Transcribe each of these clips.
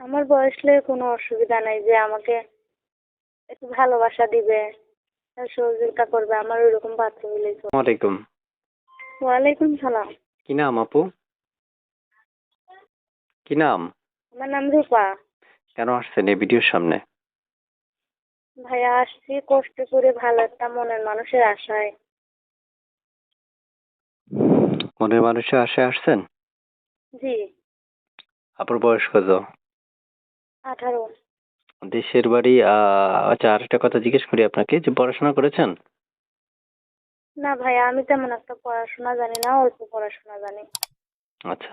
আমার বয়সলে কোনো অসুবিধা নাই যে আমাকে একটু ভালোবাসা দিবে সহযোগিতা করবে আমার ওইরকম পাত্র হলেই চলবে। ওয়ালাইকুম। ওয়ালাইকুম সালাম। কি নাম আপু? কি নাম? আমার নাম রূপা। কেন আসছেন এই ভিডিওর সামনে? ভাইয়া আসছি কষ্ট করে ভালো একটা মনের মানুষের আশায়। মনের মানুষের আশায় আসছেন? জি। আপুর বয়স কত? আঠারো। দেশের বাড়ি আহ, আচ্ছা আরেকটা কথা জিজ্ঞেস করি আপনাকে যে পড়াশোনা করেছেন? না ভাইয়া আমি তেমন একটা পড়াশোনা জানি না অল্প পড়াশোনা জানি। আচ্ছা।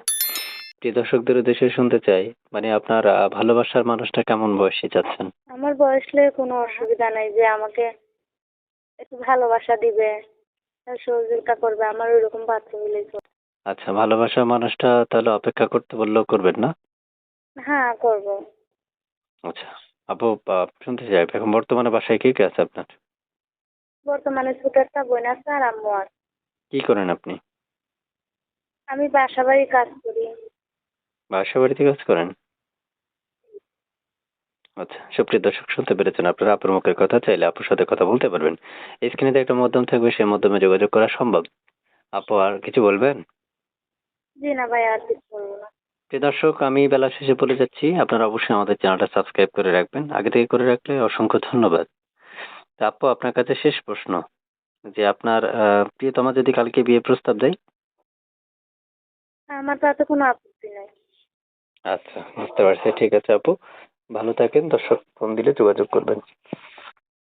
প্রিয় দর্শকদের উদ্দেশ্যে শুনতে চাই মানে আপনার আহ, ভালোবাসার মানুষটা কেমন বয়সী চাচ্ছেন আমার বয়সলে কোনো অসুবিধা নাই যে আমাকে একটু ভালোবাসা দিবে আর সহযোগিতা করবে আমার ওইরকম পাত্র হলেই চলবে। আচ্ছা ভালোবাসার মানুষটা তাহলে অপেক্ষা করতে বললেও করবেন না? হ্যাঁ করব। আচ্ছা। আপু শুনতে চাই এখন বর্তমানে বাসায় কে কে আছে আপনার? বর্তমানে ছোট একটা বোন আছে আর আম্মু আছে। কি করেন আপনি? আমি কাজ করি। বাসা বাড়িতে কাজ করেন? আচ্ছা সুপ্রিয় দর্শক শুনতে পেরেছেন আপনারা আপুর মুখের কথা চাইলে আপুর সাথে কথা বলতে পারবেন। স্ক্রিনে তো একটা মাধ্যম থাকবে সেই মাধ্যমে যোগাযোগ করা সম্ভব। আপু আর কিছু বলবেন? জি না ভাই আর কিছু বলব না। প্রিয় দর্শক আমি বেলা শেষে বলে যাচ্ছি আপনারা অবশ্যই আমাদের চ্যানেলটা সাবস্ক্রাইব করে রাখবেন। আগে থেকে করে রাখলে অসংখ্য ধন্যবাদ। তা আপু আপনার কাছে শেষ প্রশ্ন যে আপনার প্রিয়তমা যদি কালকে বিয়ে প্রস্তাব দেয়? আমার তাতে কোনো আপত্তি নাই। আচ্ছা বুঝতে পারছি। ঠিক আছে আপু ভালো থাকেন। দর্শক ফোন দিলে যোগাযোগ করবেন।